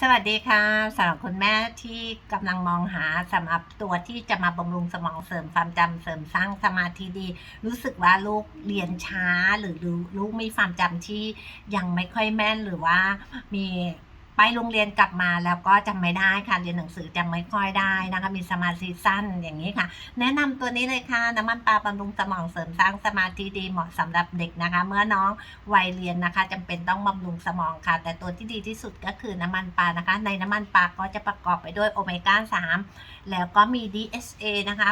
สวัสดีค่ะสำหรับคุณแม่ที่กำลังมองหาสำหรับตัวที่จะมาบำรุงสมองเสริมความจำเสริมสร้างสมาธิดี รู้สึกว่าลูกเรียนช้าหรือลูกมีความจำที่ยังไม่ค่อยแม่นหรือว่ามี ไปโรงเรียนกลับมาแล้วก็จำไม่ได้ค่ะเรียนหนังสือจำไม่ค่อยได้นะคะมีสมาธิสั้นอย่างนี้ค่ะ แนะนำตัวนี้เลยค่ะน้ำมันปลาบำรุงสมองเสริมสร้างสมาธิดีเหมาะสำหรับเด็กนะคะ เมื่อน้องวัยเรียนนะคะจำเป็นต้องบำรุงสมองค่ะ แต่ตัวที่ดีที่สุดก็คือน้ำมันปลานะคะ ในน้ำมันปลาก็จะประกอบไปด้วยโอเมก้า3แล้วก็มี DHA นะคะ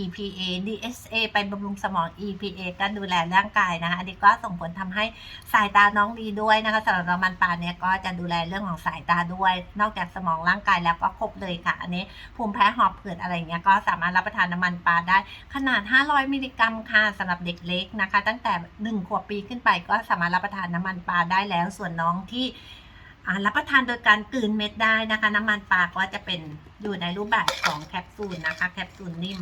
EPA DHA ไปบำรุงสมอง EPA ก็ดูแลร่างกายนะคะอันนี้ก็ส่งผลทำให้สายตาน้องดีด้วยนะคะสำหรับน้ำมันปลาเนี่ยก็จะดูแลเรื่องของสายตาด้วย นอกจากสมองร่างกายแล้วก็ครบเลยค่ะ อันนี้ภูมิแพ้หอบผืดอะไรเงี้ยก็สามารถรับประทานน้ำมันปลาได้ ขนาด 500 มิลลิกรัมค่ะสำหรับเด็กเล็กนะคะ ตั้งแต่ 1 ขวบปีขึ้นไปก็สามารถรับประทานน้ำมันปลาได้แล้ว ส่วนน้องที่รับประทานโดยการกลืนเม็ดได้นะคะ น้ำมันปลาก็จะเป็นอยู่ในรูปแบบของแคปซูลนะคะ แคปซูลนิ่ม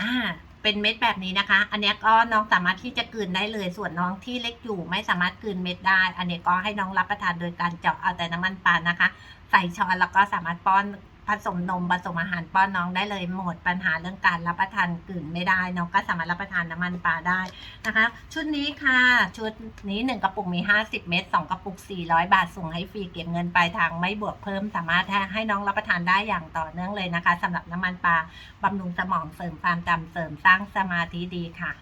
อ่า เป็นเม็ดแบบนี้นะคะ อันนี้ก็น้องสามารถที่จะกลืนได้เลย ส่วนน้องที่เล็กอยู่ไม่สามารถกลืนเม็ดได้ อันนี้ก็ให้น้องรับประทานโดยการเจาะเอาแต่น้ำมันปลานะคะ ใส่ช้อนแล้วก็สามารถป้อน ผสมนมผสมอาหารป้อนน้องได้เลยหมดปัญหาเรื่องการรับประทานกลืนไม่ได้น้องก็สามารถรับประทานน้ำมันปลาได้นะคะ ชุดนี้ค่ะ ชุดนี้ 1 กระปุกมี 50 เม็ด2กระปุก 400 บาทส่งให้ฟรีเก็บเงินปลายทางไม่บวกเพิ่ม สามารถให้น้องรับประทานได้อย่างต่อเนื่องเลยนะคะสำหรับน้ำมันปลาบำรุงสมองเสริมความจำเสริมสร้างสมาธิดีค่ะ